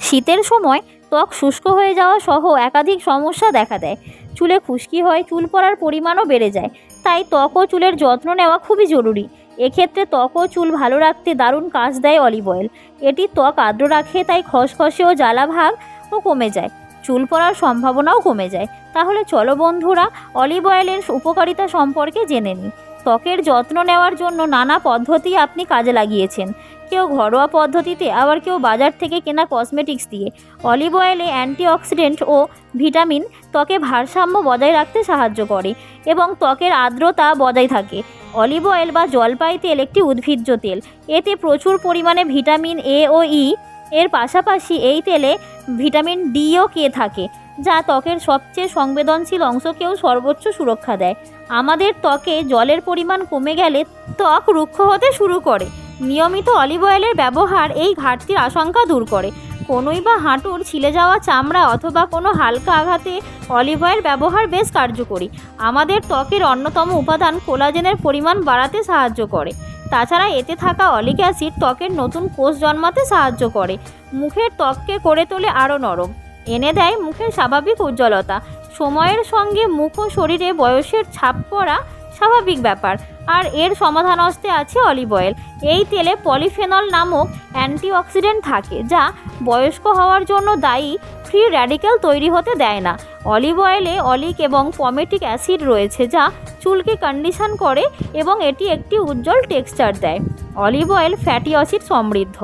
শীতের সময় ত্বক শুষ্ক হয়ে যাওয়া সহ একাধিক সমস্যা দেখা দেয়। চুলে খুশকি হয়, চুল পড়ার পরিমাণও বেড়ে যায়। তাই ত্বক ও চুলের যত্ন নেওয়া খুবই জরুরি। এক্ষেত্রে ত্বক ও চুল ভালো রাখতে দারুণ কাজ দেয় অলিভ অয়েল। এটি ত্বক আর্দ্র রাখে, তাই খসখসে ও জ্বালা ভাবও কমে যায়। চুল পড়ার সম্ভাবনাও কমে যায়। তাহলে চলো বন্ধুরা, অলিভ অয়েলের উপকারিতা সম্পর্কে জেনে নিই। ত্বকের যত্ন নেওয়ার জন্য নানা পদ্ধতি আপনি কাজে লাগিয়েছেন। কেউ ঘরোয়া পদ্ধতিতে, আবার কেউ বাজার থেকে কেনা কসমেটিক্স দিয়ে। অলিভ অয়েলে অ্যান্টিঅক্সিডেন্ট ও ভিটামিন ত্বকে ভারসাম্য বজায় রাখতে সাহায্য করে এবং ত্বকের আর্দ্রতা বজায় থাকে। অলিভ অয়েল বা জলপাই তেল একটি উদ্ভিজ্জ তেল। এতে প্রচুর পরিমাণে ভিটামিন এ ও ই এর পাশাপাশি এই তেলে ভিটামিন ডি ও কে থাকে, যা ত্বকের সবচেয়ে সংবেদনশীল অংশকেও সর্বোচ্চ সুরক্ষা দেয়। আমাদের ত্বকে জলের পরিমাণ কমে গেলে ত্বক রুক্ষ হতে শুরু করে। নিয়মিত অলিভ অয়েলের ব্যবহার এই ঘাটতির আশঙ্কা দূর করে। কোনোই বা হাঁটুর ছিলে যাওয়া চামড়া অথবা কোনো হালকা আঘাতে অলিভ অয়েল ব্যবহার বেশ কার্যকরী। আমাদের ত্বকের অন্যতম উপাদান কোলাজেনের পরিমাণ বাড়াতে সাহায্য করে। তাছাড়া এতে থাকা অলিক অ্যাসিড ত্বকের নতুন কোষ জন্মাতে সাহায্য করে। মুখের ত্বককে করে তোলে আরও নরম। এনে দেয় মুখের স্বাভাবিক উজ্জ্বলতা। সময়ের সঙ্গে মুখ ও শরীরে বয়সের ছাপ পড়া স্বাভাবিক ব্যাপার। আর এর সমাধান অস্তে আছে অলিভ অয়েল। এই তেলে পলিফেনল নামক অ্যান্টিঅক্সিডেন্ট থাকে, যা বয়স্ক হওয়ার জন্য দায়ী, ফ্রি র্যাডিক্যাল তৈরি হতে দেয় না। অলিভ অয়েলে অলিক এবং পমেটিক অ্যাসিড রয়েছে, যা চুলকে কন্ডিশন করে এবং এটি একটি উজ্জ্বল টেক্সচার দেয়। অলিভ অয়েল ফ্যাটি অ্যাসিড সমৃদ্ধ,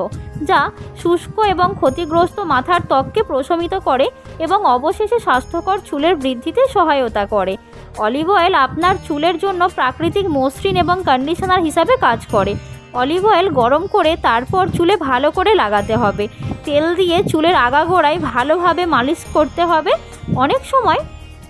যা শুষ্ক এবং ক্ষতিগ্রস্ত মাথার ত্বককে প্রশমিত করে এবং অবশেষে স্বাস্থ্যকর চুলের বৃদ্ধিতে সহায়তা করে। অলিভ অয়েল আপনার চুলের জন্য প্রাকৃতিক মসৃণ এবং কন্ডিশনার হিসাবে কাজ করে। অলিভ অয়েল গরম করে তারপর চুলে ভালো করে লাগাতে হবে। তেল দিয়ে চুলের আগাগোড়ায় ভালোভাবে মালিশ করতে হবে। অনেক সময়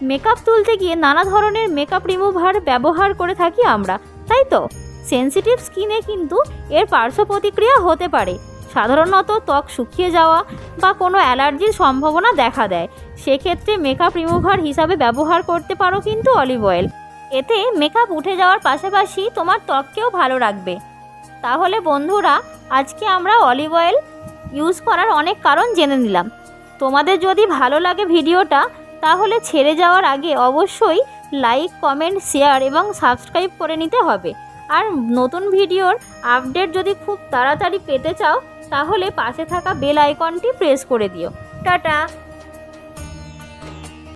মেকআপ তুলতে গিয়ে নানা ধরনের মেকআপ রিমুভার ব্যবহার করে থাকি আমরা, তাই তো? সেনসিটিভ স্কিনে কিন্তু এর পার্শ্ব প্রতিক্রিয়া হতে পারে। সাধারণত ত্বক শুকিয়ে যাওয়া বা কোনো অ্যালার্জির সম্ভাবনা দেখা দেয়। সেক্ষেত্রে মেকআপ রিমুভার হিসাবে ব্যবহার করতে পারো কিন্তু অলিভ অয়েল। এতে মেকআপ উঠে যাওয়ার পাশাপাশি তোমার ত্বককেও ভালো রাখবে। তাহলে বন্ধুরা, আজকে আমরা অলিভ অয়েল ইউজ করার অনেক কারণ জেনে নিলাম। তোমাদের যদি ভালো লাগে ভিডিওটা, তাহলে ছেড়ে যাওয়ার আগে অবশ্যই লাইক, কমেন্ট, শেয়ার এবং সাবস্ক্রাইব করে নিতে হবে। আর নতুন ভিডিওর আপডেট যদি খুব তাড়াতাড়ি পেতে চাও, তাহলে পাশে থাকা বেল আইকনটি প্রেস করে দিও। টাটা!